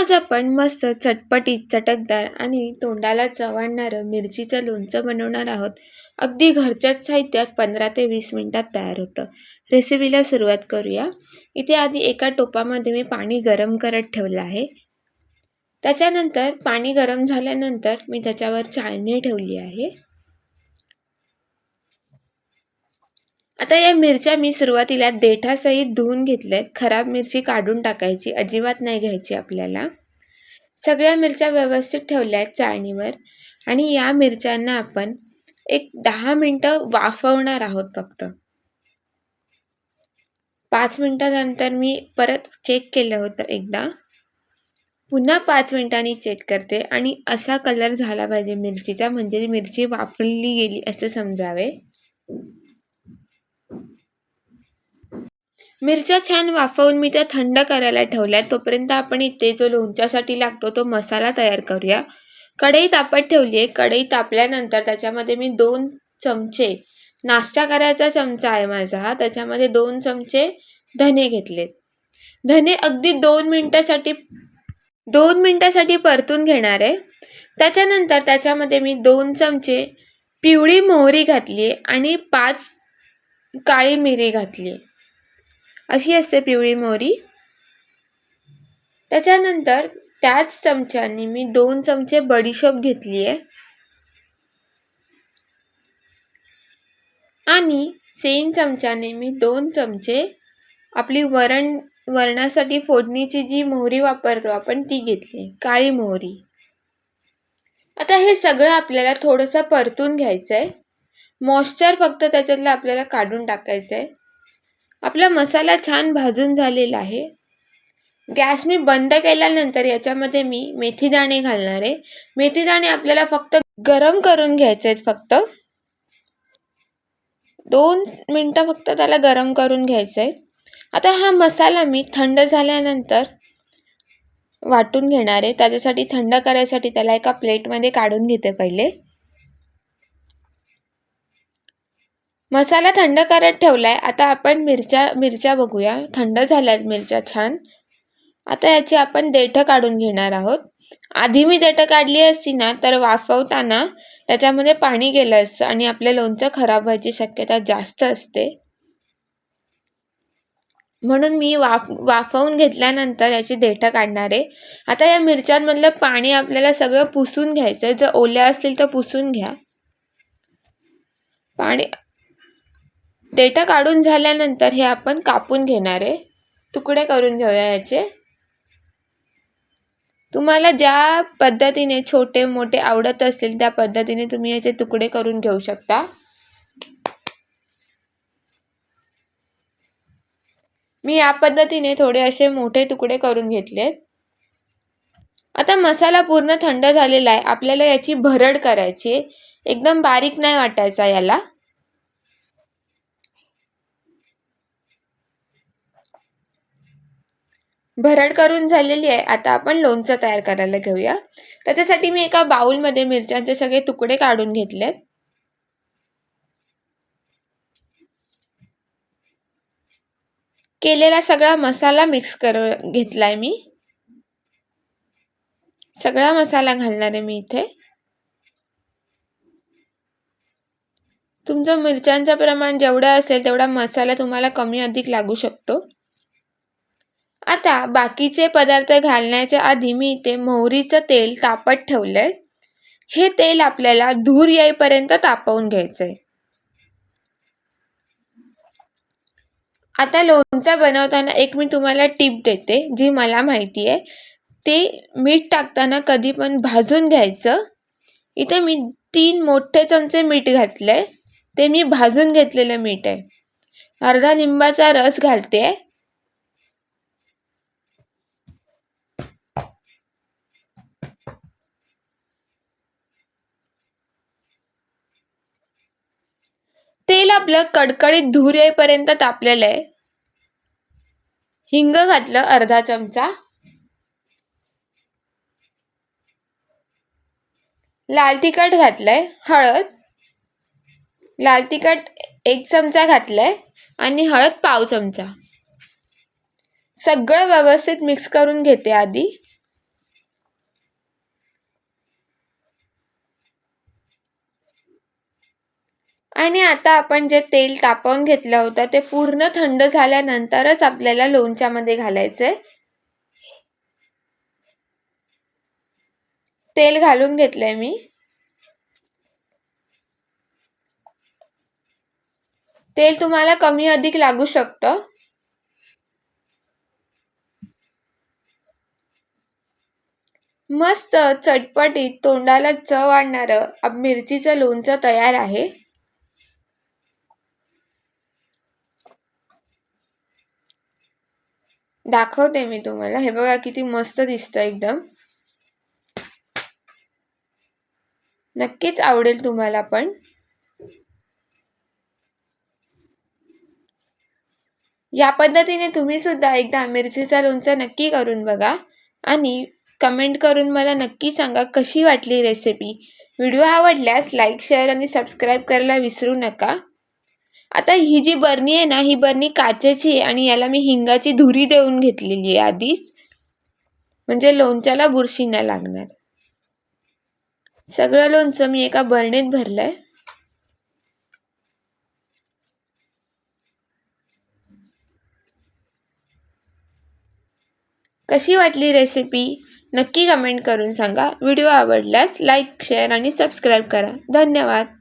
आज आपण मस्त चटपटीत चटकदार आणि तोंडाला चव मिरचीचं लोणचं बनवणार आहोत. अगदी घरच्याच साहित्यात पंधरा ते वीस मिनटात तयार होतं. रेसिपीला सुरुवात करूया. इथे आधी एका टोपामध्ये मी पाणी गरम करत ठेवलं आहे. त्याच्यानंतर पाणी गरम झाल्यानंतर मी त्याच्यावर चाळणी ठेवली आहे. आता या मिरच्या मी सुरुवातीला देठासहित धुवून घेतल्यात. खराब मिरची काढून टाकायची. अजिबात नाही घ्यायची आपल्याला. सगळ्या मिरच्या व्यवस्थित ठेवल्या आहेत चाळणीवर. आणि या मिरच्यांना आपण एक दहा मिनटं वाफवणार आहोत फक्त. पाच मिनटानंतर मी परत चेक केलं होतं एकदा. पुन्हा पाच मिनिटांनी चेक करते. आणि असा कलर झाला पाहिजे मिरचीचा. म्हणजे मिरची वापरली गेली असे समजावे. मिरच्या छान वाफवून मी त्या थंड करायला ठेवल्या तोपर्यंत आपण इथे जो लोणच्यासाठी लागतो तो मसाला तयार करूया. कढई तापत ठेवली आहे. कढई तापल्यानंतर त्याच्यामध्ये मी दोन चमचे नाश्ता करायचा चमचा आहे माझा. हा त्याच्यामध्ये दोन चमचे धने घेतले धने अगदी दोन मिनटासाठी दोन मिनटासाठी परतून घेणार आहे. त्याच्यानंतर त्याच्यामध्ये मी दोन चमचे पिवळी मोहरी घातली आहे आणि पाच काळी मिरी घातली आहे. अशी असते पिवळी मोहरी. त्याच्यानंतर त्याच चमच्याने मी दोन चमचे बडीशोप घेतली आहे आणि सेम चमच्याने मी दोन चमचे आपली वरण वरणासाठी फोडणीची जी मोहरी वापरतो आपण ती घेतली काळी मोहरी. आता हे सगळं आपल्याला थोडंसं परतून घ्यायचं आहे मॉइश्चर फक्त त्याच्यातलं आपल्याला काढून टाकायचं आहे आपला मसाला छान भाजून झालेला आहे. गॅस मी बंद केल्यानंतर याच्यामध्ये मी मेथीदाणे घालणार आहे. मेथीदाणे आपल्याला फक्त गरम करून घ्यायचे आहेत फक्त. दोन मिनटं फक्त त्याला गरम करून घ्यायचं आहे आता हा मसाला मी थंड झाल्यानंतर वाटून घेणार आहे. त्याच्यासाठी थंड करायसाठी त्याला एका प्लेटमध्ये काढून घेते पहिले. मसाला थंड करत आहे आता आपण मिरच्या मिरच्या बघूया. थंड झाल्यात मिरच्या छान. आता याची आपण देठं काढून घेणार आहोत. आधी मी देठं काढली असती ना तर वाफवताना त्याच्यामध्ये पाणी गेलं असतं आणि आपलं लोणचं खराब व्हायची शक्यता जास्त असते. म्हणून मी वाफ वाफवून घेतल्यानंतर याची देठं काढणार आहे. आता या मिरच्यांमधलं पाणी आपल्याला सगळं पुसून घ्यायचं आहे जर ओल्या असतील तर पुसून घ्या. पाणी डेटा काढून झाल्यानंतर हे आपण कापून घेणार आहे. तुकडे करून घेऊया याचे. तुम्हाला ज्या पद्धतीने छोटे मोठे आवडत असतील त्या पद्धतीने तुम्ही याचे तुकडे करून घेऊ शकता. मी या पद्धतीने थोडे असे मोठे तुकडे करून घेतलेत आता मसाला पूर्ण थंड झालेला आहे. आपल्याला याची भरड करायची एकदम बारीक नाही वाटायचा याला. भरड करून झालेली आहे. आता आपण लोणचं तयार करायला घेऊया. त्याच्यासाठी मी एका बाउलमध्ये मिरच्यांचे सगळे तुकडे काढून घेतलेत. केलेला सगळा मसाला मिक्स कर घेतलाय मी. सगळा मसाला घालणार आहे मी इथे. तुमचं मिरच्यांचं प्रमाण जेवढं असेल तेवढा मसाला तुम्हाला कमी अधिक लागू शकतो. आता बाकीचे पदार्थ घालण्याच्या आधी मी इथे मोहरीचं तेल तापत ठेवलं आहे हे तेल आपल्याला धूर येईपर्यंत तापवून घ्यायचं आहे आता लोणचं बनवताना एक मी तुम्हाला टीप देते जी मला माहिती आहे. ते मीठ टाकताना कधी पण भाजून घ्यायचं. इथे मी तीन मोठे चमचे मीठ घातलंय. ते मी भाजून घेतलेलं मीठ आहे. अर्धा लिंबाचा रस घालते. आहे तेल आपलं कडकडीत धूर येईपर्यंत तापलेलं आहे. हिंग घातलं अर्धा चमचा. लाल तिखट घातलंय हळद. लाल तिखट एक चमचा घातलंय आणि हळद पाव चमचा. सगळं व्यवस्थित मिक्स करून घेते आधी. आणि आता आपण जे तेल तापवून घेतलं होतं ते पूर्ण थंड झाल्यानंतरच आपल्याला लोणच्यामध्ये घालायचंय. तेल घालून घेतलंय मी. तेल तुम्हाला कमी अधिक लागू शकतं. मस्त चटपटीत तोंडाला चव आणणारं मिरचीचं लोणचं तयार आहे. दाखवते मी तुम्हाला. हे बघा किती मस्त दिसतं एकदम. नक्कीच आवडेल तुम्हाला पण. या पद्धतीने तुम्ही सुद्धा एकदा मिरचीचा लोणचं नक्की करून बघा आणि कमेंट करून मला नक्की सांगा कशी वाटली रेसिपी व्हिडिओ आवडल्यास लाईक शेअर आणि सबस्क्राईब करायला विसरू नका. आता ही जी बरणी आहे ना ही बरणी काचेची आहे आणि याला मी हिंगाची धुरी देऊन घेतलेली आहे आधीच. म्हणजे लोणच्याला बुरशी नाही लागणार. सगळं लोणचं मी एका बरणीत भरलंय. कशी वाटली रेसिपी? नक्की कमेंट करून सांगा. व्हिडिओ आवडल्यास लाईक शेअर आणि सबस्क्राईब करा. धन्यवाद.